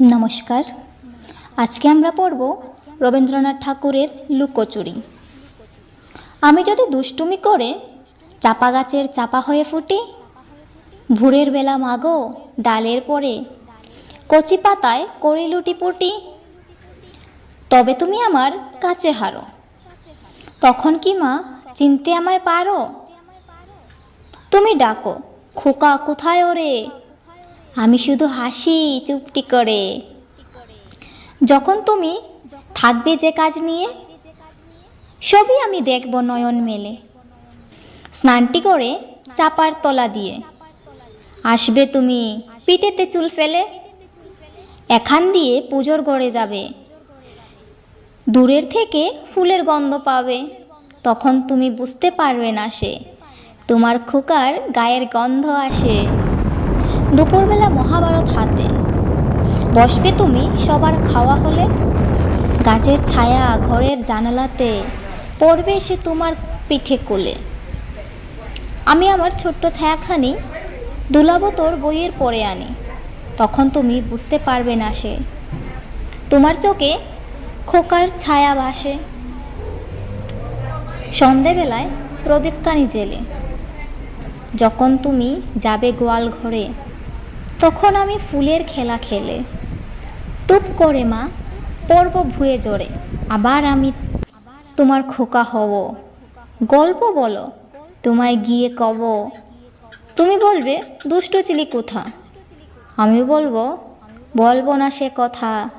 নমস্কার। আজকে আমরা পড়ব রবীন্দ্রনাথ ঠাকুরের লুকোচুরি। আমি যদি দুষ্টুমি করে চাপা গাছের চাপা হয়ে ফুটি, ভোরের বেলা মাগো ডালের পরে কচি পাতায় করি লুটি পুটি, তবে তুমি আমার কাছে হারো। তখন কি মা চিনতে আমায় পারো? তুমি ডাকো, খোকা কোথায় ওরে? আমি শুধু হাসি, চুপটি করে। যখন তুমি থাকবে যে কাজ নিয়ে, সবই আমি দেখব নয়ন মেলে। স্নানটি করে চাপার তলা দিয়ে। আসবে তুমি পিঠেতে চুল ফেলে, এখান দিয়ে পুজোর গড়ে যাবে। দূরের থেকে ফুলের গন্ধ পাবে, তখন তুমি বুঝতে পারবে না সে। তোমার খোকার গায়ের গন্ধ আসে। দুপুরবেলা মহাভারত হাতে। বসবে তুমি সবার খাওয়া হলে? গাছের ছায়া ঘরের জানালাতে পড়বে সে তোমার পিঠে কোলে। আমি আমার ছোট্ট ছায়াখানি দুলাবো তোর বইয়ের পরে আনি। তখন তুমি বুঝতে পারবে না সে। তোমার চোখে খোকার ছায়া ভাসে। সন্ধেবেলায় প্রদীপকানি জেলে যখন তুমি যাবে গোয়াল ঘরে তখন আমি ফুলের খেলা খেলে। টুপ করে মা পড়ব ভুয়ে জোরে। আবার আমি তোমার খোকা হব। গল্প বলো, তোমায় গিয়ে কব। তুমি বলবে, দুষ্ট চিলি কোথা? আমি বলব বলব না সে কথা।